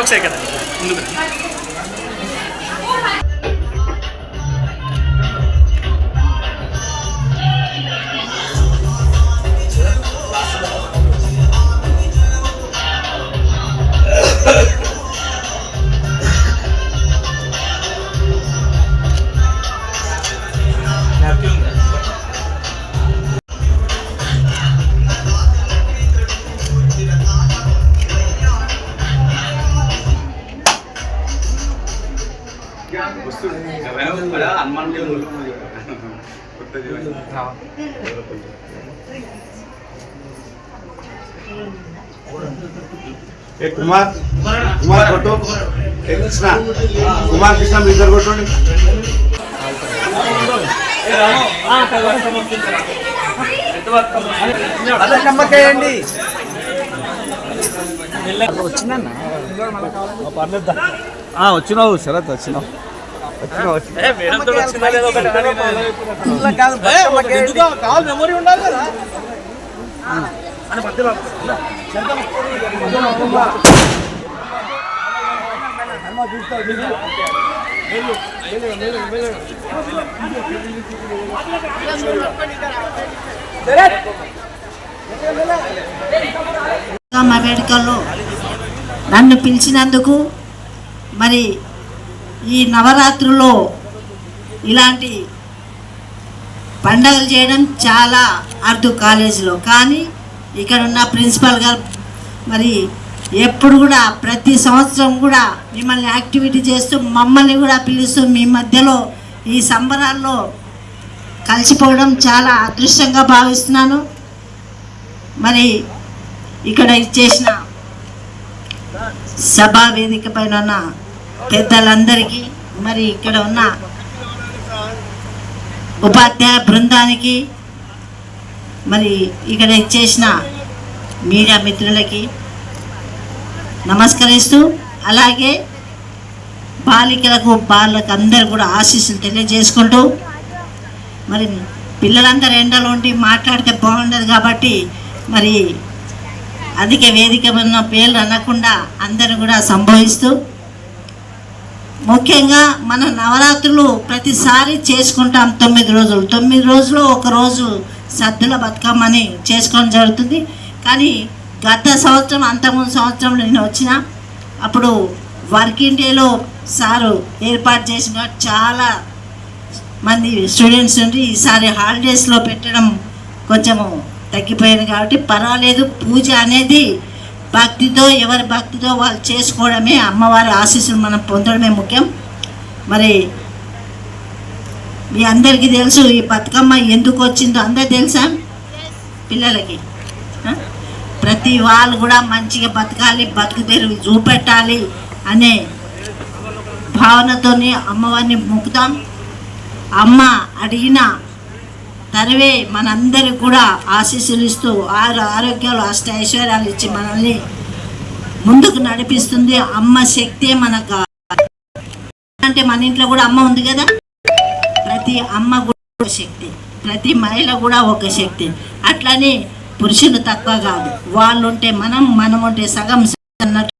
ఒకసారి కదా. ముందుకు హనుమాన్ కుమార్ కుమార్ కొట్టు. ఏ కృష్ణ కుమార్ కృష్ణ మీ ఇద్దరు కొట్టండి. నమ్మకేయండి. వచ్చినావు శరత్ వచ్చినావు. మెమొరీ ఉండాలి కదా. మా వేడుకల్లో నన్ను పిలిచినందుకు మరి ఈ నవరాత్రులో ఇలాంటి పండగలు చేయడం చాలా అర్థం కాలేజీలో. కానీ ఇక్కడ ఉన్న ప్రిన్సిపాల్ గారు మరి ఎప్పుడు కూడా ప్రతి సంవత్సరం కూడా మిమ్మల్ని యాక్టివిటీ చేస్తూ మమ్మల్ని కూడా పిలుస్తూ మీ మధ్యలో ఈ సంబరాల్లో కలిసిపోవడం చాలా అదృష్టంగా భావిస్తున్నాను. మరి ఇక్కడ ఇచ్చేసిన సభా వేదిక పైన ఉన్న పెద్దలందరికీ మరి ఇక్కడ ఉన్న ఉపాధ్యాయ బృందానికి మరి ఇక్కడ ఇచ్చేసిన మీడియా మిత్రులకి నమస్కరిస్తూ అలాగే బాలికలకు బాలకు అందరు కూడా ఆశీస్సులు తెలియజేసుకుంటూ మరి పిల్లలందరూ ఎండలో ఉండి మాట్లాడితే బాగుండదు కాబట్టి మరి అధిక వేదిక ఉన్న పేర్లు అనకుండా అందరూ కూడా సంభవిస్తూ ముఖ్యంగా మన నవరాత్రులు ప్రతిసారి చేసుకుంటాం తొమ్మిది రోజులు. తొమ్మిది రోజులు ఒక రోజు సద్దుల బతుకమ్మని చేసుకోవడం జరుగుతుంది. కానీ గత సంవత్సరం అంతకుముందు సంవత్సరం నేను వచ్చిన అప్పుడు వర్కింగ్ డేలో సారు ఏర్పాటు చేసిన చాలా మంది స్టూడెంట్స్ ఉండి ఈసారి హాలిడేస్లో పెట్టడం కొంచెము తగ్గిపోయింది కాబట్టి పర్వాలేదు. పూజ అనేది భక్తితో ఎవరి భక్తితో వాళ్ళు చేసుకోవడమే అమ్మవారి ఆశీస్సులు మనం పొందడమే ముఖ్యం. మరి మీ అందరికీ తెలుసు ఈ బతుకమ్మ ఎందుకు వచ్చిందో అందరు తెలుసా? పిల్లలకి. ప్రతి వాళ్ళు కూడా మంచిగా బతకాలి బతుకు తెరువు చూపెట్టాలి అనే భావనతోనే అమ్మవారిని మొక్కుతాం. అమ్మ అడిగిన తరవే మనందరికి కూడా ఆశీస్సులు ఇస్తూ ఆరు ఆరోగ్యాలు అష్ట ఐశ్వర్యాలు ఇచ్చి మనల్ని ముందుకు నడిపిస్తుంది. అమ్మ శక్తే మనకు. అంటే మన ఇంట్లో కూడా అమ్మ ఉంది కదా? ప్రతి అమ్మ కూడా శక్తి. ప్రతి మహిళ కూడా ఒక శక్తి. అట్లనే పురుషులు తక్కువ కాదు. వాళ్ళు ఉంటే మనం మనం ఉంటే సగం అన్నట్టు